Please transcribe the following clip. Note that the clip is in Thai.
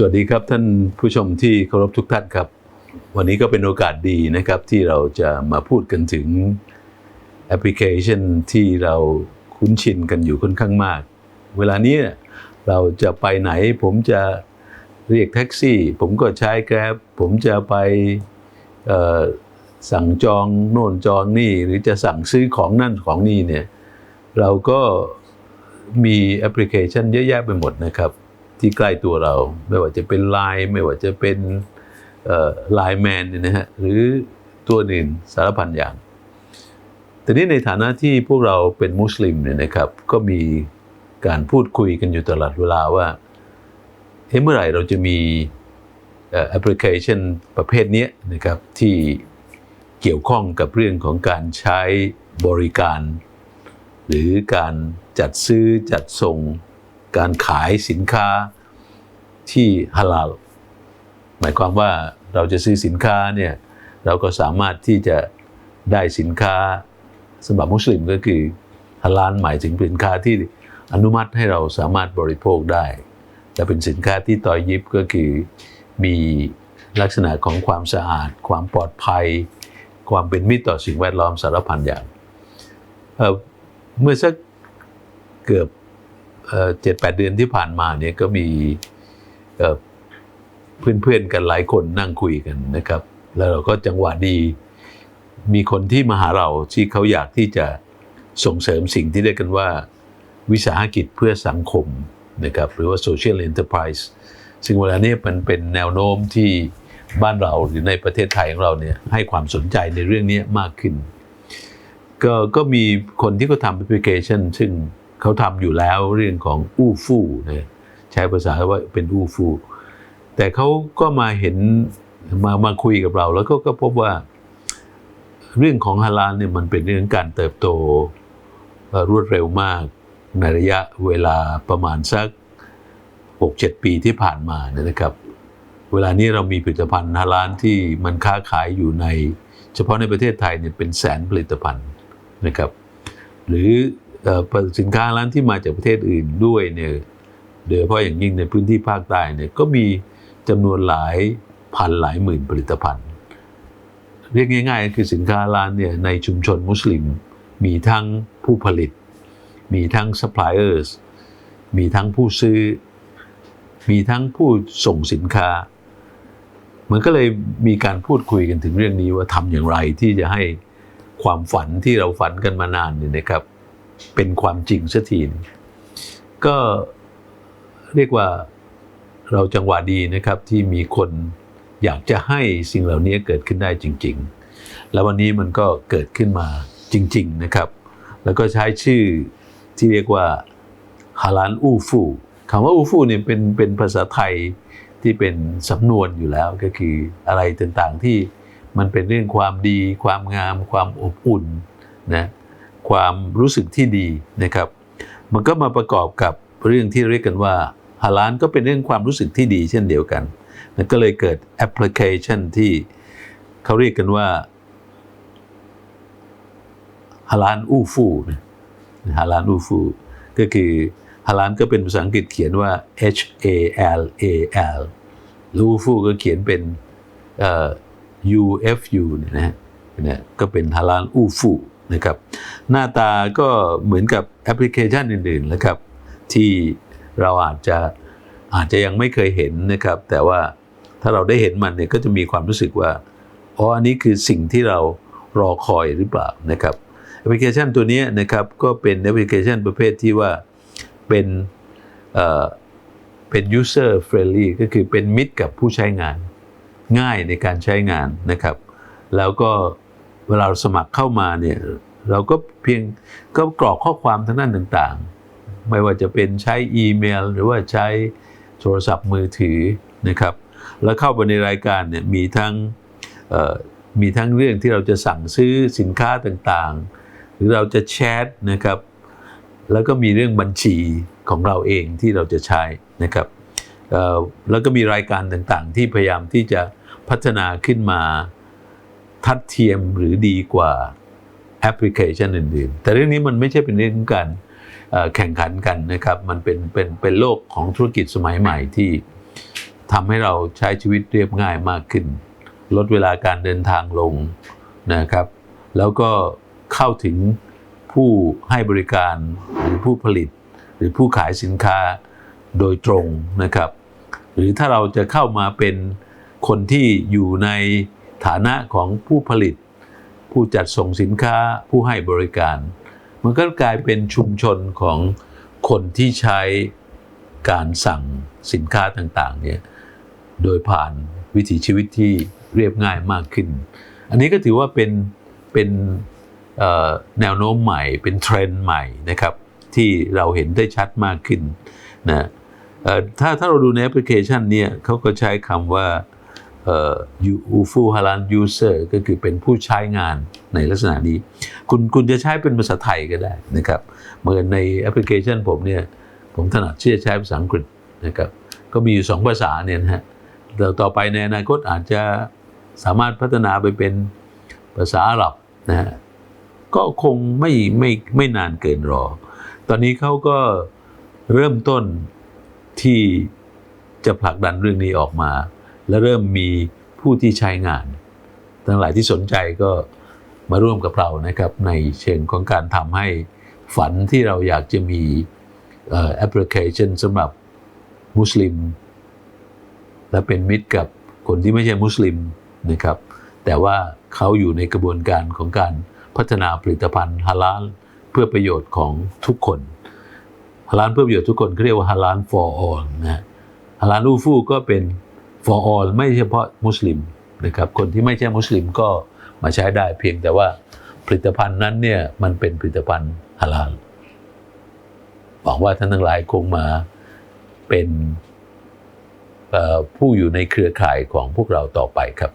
สวัสดีครับท่านผู้ชมที่เคารพทุกท่านครับ วันนี้ก็เป็นโอกาสดีนะครับที่เราจะมาพูดกันถึงแอปพลิเคชันที่เราคุ้นชินกันอยู่ค่อนข้างมาก เวลานี้เราจะไปไหน ผมจะเรียกแท็กซี่ ผมก็ใช้แกร็บผมจะไปสั่งจองโน่นจองนี่ หรือจะสั่งซื้อของนั่นของนี่เนี่ยเราก็มีแอปพลิเคชันเยอะแยะไปหมดนะครับ ที่ใกล้ตัวเรา ไม่ว่าจะเป็น Line ไม่ว่าจะเป็นไลน์แมนเนี่ยนะฮะหรือตัวอื่นสารพันอย่างแต่นี้ในฐานะที่พวกเราเป็นมุสลิมเนี่ยนะครับก็มีการพูดคุยกันอยู่ตลอดเวลาว่าเฮ้เมื่อไหร่เราจะมีแอปพลิเคชันประเภทนี้นะครับที่เกี่ยวข้องกับเรื่องของการใช้บริการ หรือการจัดซื้อจัดส่ง การขายสินค้าที่ฮาลาลหมายความว่าเราจะซื้อสินค้าเนี่ยเราก็สามารถที่จะได้สินค้าสำหรับมุสลิมก็คือฮาลาลหมายถึงสินค้าที่อนุมัติให้เราสามารถบริโภคได้และเป็นสินค้าที่ต่อยยิบก็คือมีลักษณะของความสะอาด ความปลอดภัย ความเป็นมิตรต่อสิ่งแวดล้อมสารพันอย่างเเมื่อสักเกือบ เจ็ดแปดเดือนที่ผ่านมาเนี่ยก็มีเพื่อนๆกันหลายคนนั่งคุยกันนะครับ แล้วเราก็จังหวะดีมีคนที่มาหาเราที่เขาอยากที่จะส่งเสริมสิ่งที่เรียกกันว่า วิสาหกิจเพื่อสังคมนะครับหรือว่า social enterprise ซึ่งเวลานี้มันเป็นแนวโน้มที่บ้านเราหรือในประเทศไทยของเราเนี่ยให้ความสนใจในเรื่องนี้มากขึ้น ก็ก็มีคนที่เขาทำแอปพลิเคชัน ซึ่ง เขาทำอยู่แล้วเรื่องของอู้ฟู่นะใช้ภาษาว่าเป็นอู้ฟู่แต่เขาก็มาเห็นมามาคุยกับเรา แล้วก็ก็พบว่า เรื่องของฮาลาลเนี่ยมันเป็นเรื่องการเติบโตรวดเร็วมากในระยะเวลาประมาณสัก 6-7 ปีที่ผ่านมาเนี่ยนะครับ เวลานี้เรามีผลิตภัณฑ์ฮาลาลที่มันค้าขายอยู่ใน เฉพาะในประเทศไทยเนี่ยเป็นแสนผลิตภัณฑ์นะครับ หรือ สินค้าร้านที่มาจากประเทศอื่นด้วยเนี่ยโดยเฉพาะอย่างยิ่งในพื้นที่ภาคใต้เนี่ยก็มีจำนวนหลายพันหลายหมื่นผลิตภัณฑ์ เรียกง่ายๆคือสินค้าร้านเนี่ยในชุมชนมุสลิม มีทั้งผู้ผลิต มีทั้งซัพพลายเออร์สมีทั้งผู้ซื้อ มีทั้งผู้ส่งสินค้า มันก็เลยมีการพูดคุยกันถึงเรื่องนี้ว่าทำอย่างไรที่จะให้ความฝันที่เราฝันกันมานานเนี่ยนะครับ เป็นความจริงสักทีนก็เรียกว่าเราจังหวะดีนะครับที่มีคนอยากจะให้สิ่งเหล่านี้เกิดขึ้นได้จริง ๆ แล้ววันนี้มันก็เกิดขึ้นมาจริง ๆนะครับ แล้วก็ใช้ชื่อที่เรียกว่าฮาลานอูฟูคำว่าอูฟูเนี่ยเป็นเป็นภาษาไทยที่เป็นสำนวนอยู่แล้วก็คืออะไรต่างๆที่มันเป็นเรื่องความดี ความงาม ความอบอุ่นนะ ความรู้สึกที่ดีนะครับ มันก็มาประกอบกับเรื่องที่เรียกกันว่าฮาลานก็เป็นเรื่องความรู้สึกที่ดีเช่นเดียวกันมันก็เลยเกิดแอปพลิเคชันที่เขาเรียกกันว่าฮาลานอูฟูฮาลานอูฟูก็คือฮาลานก็เป็นภาษาอังกฤษเขียนว่า H A L A L ลูฟูก็เขียนเป็น U F U เนี่ยนะฮะเนี่ยก็เป็นฮาลานอูฟู นะครับ หน้าตาก็เหมือนกับแอปพลิเคชันอื่นๆนะครับ ที่เราอาจจะอาจจะยังไม่เคยเห็นนะครับ แต่ว่าถ้าเราได้เห็นมันเนี่ยก็จะมีความรู้สึกว่าอ๋ออันนี้คือสิ่งที่เรารอคอยหรือเปล่านะครับแอปพลิเคชันตัวนี้นะครับก็เป็นแอปพลิเคชันประเภทที่ว่าเป็นเอ่อเป็น user friendly ก็คือเป็นมิตรกับผู้ใช้งาน ง่ายในการใช้งานนะครับ แล้วก็ เวลาเราสมัครเข้ามาเนี่ยเราก็เพียงก็กรอกข้อความทั้งนั้นต่างๆ ไม่ว่าจะเป็นใช้อีเมล หรือว่าใช้โทรศัพท์มือถือนะครับ แล้วเข้าไปในรายการเนี่ยมีทั้งมีทั้งเรื่องที่เราจะสั่งซื้อสินค้าต่างๆ หรือเราจะแชทนะครับ แล้วก็มีเรื่องบัญชีของเราเองที่เราจะใช้นะครับแล้วก็มีรายการต่างๆ ที่พยายามที่จะพัฒนาขึ้นมา ทัดเทียมหรือดีกว่าแอปพลิเคชันอื่นๆ แต่เรื่องนี้มันไม่ใช่เป็นเรื่องของการแข่งขันกันนะครับ มันเป็นเป็นเป็นโลกของธุรกิจสมัยใหม่ที่ทำให้เราใช้ชีวิตเรียบง่ายมากขึ้น ลดเวลาการเดินทางลงนะครับ แล้วก็เข้าถึงผู้ให้บริการหรือผู้ผลิต หรือผู้ขายสินค้าโดยตรงนะครับ หรือถ้าเราจะเข้ามาเป็นคนที่อยู่ใน ฐานะของผู้ผลิต ผู้จัดส่งสินค้าผู้ให้บริการ มันก็กลายเป็นชุมชนของคนที่ใช้การสั่งสินค้าต่างๆเนี่ยโดยผ่านวิถีชีวิตที่เรียบง่ายมากขึ้น อันนี้ก็ถือว่าเป็นเป็นแนวโน้มใหม่เป็นเทรนด์ใหม่นะครับที่เราเห็นได้ชัดมากขึ้นนะถ้าถ้าเราดูในแอปพลิเคชันเนี่ยเขาก็ใช้คำว่า เอ่อ UFU Halal User ก็คือเป็นผู้ใช้งานในลักษณะนี้ คุณคุณจะใช้เป็นภาษาไทยก็ได้นะครับเหมือนในแอปพลิเคชันผมเนี่ย ผมถนัดที่จะใช้ภาษาอังกฤษนะครับ ก็มีอยู่สองภาษาเนี่ยนะฮะแล้วต่อไปในอนาคตอาจจะสามารถพัฒนาไปเป็นภาษาอาหรับนะฮะก็คงไม่ไม่ไม่นานเกินรอ ตอนนี้เขาก็เริ่มต้นที่จะผลักดันเรื่องนี้ออกมา และเริ่มมีผู้ที่ใช้งาน ทั้งหลายที่สนใจก็มาร่วมกับเรานะครับในเชิงของการทำให้ฝันที่เราอยากจะมีแอปพลิเคชันสำหรับมุสลิม และเป็นมิตรกับคนที่ไม่ใช่มุสลิมนะครับ แต่ว่าเขาอยู่ในกระบวนการของการพัฒนาผลิตภัณฑ์ฮาลาลเพื่อประโยชน์ของทุกคนฮาลาลเพื่อประโยชน์ทุกคนเขาเรียกว่าฮาลาล for all นะฮะฮาลาลอูฟูก็เป็น for all ไม่เฉพาะมุสลิมนะครับคนที่ไม่ใช่มุสลิมก็มาใช้ได้เพียงแต่ว่าผลิตภัณฑ์นั้นเนี่ยมันเป็นผลิตภัณฑ์ฮาลาลหวังว่าท่านทั้งหลายคงมาเป็นผู้อยู่ในเครือข่ายของพวกเราต่อไปครับ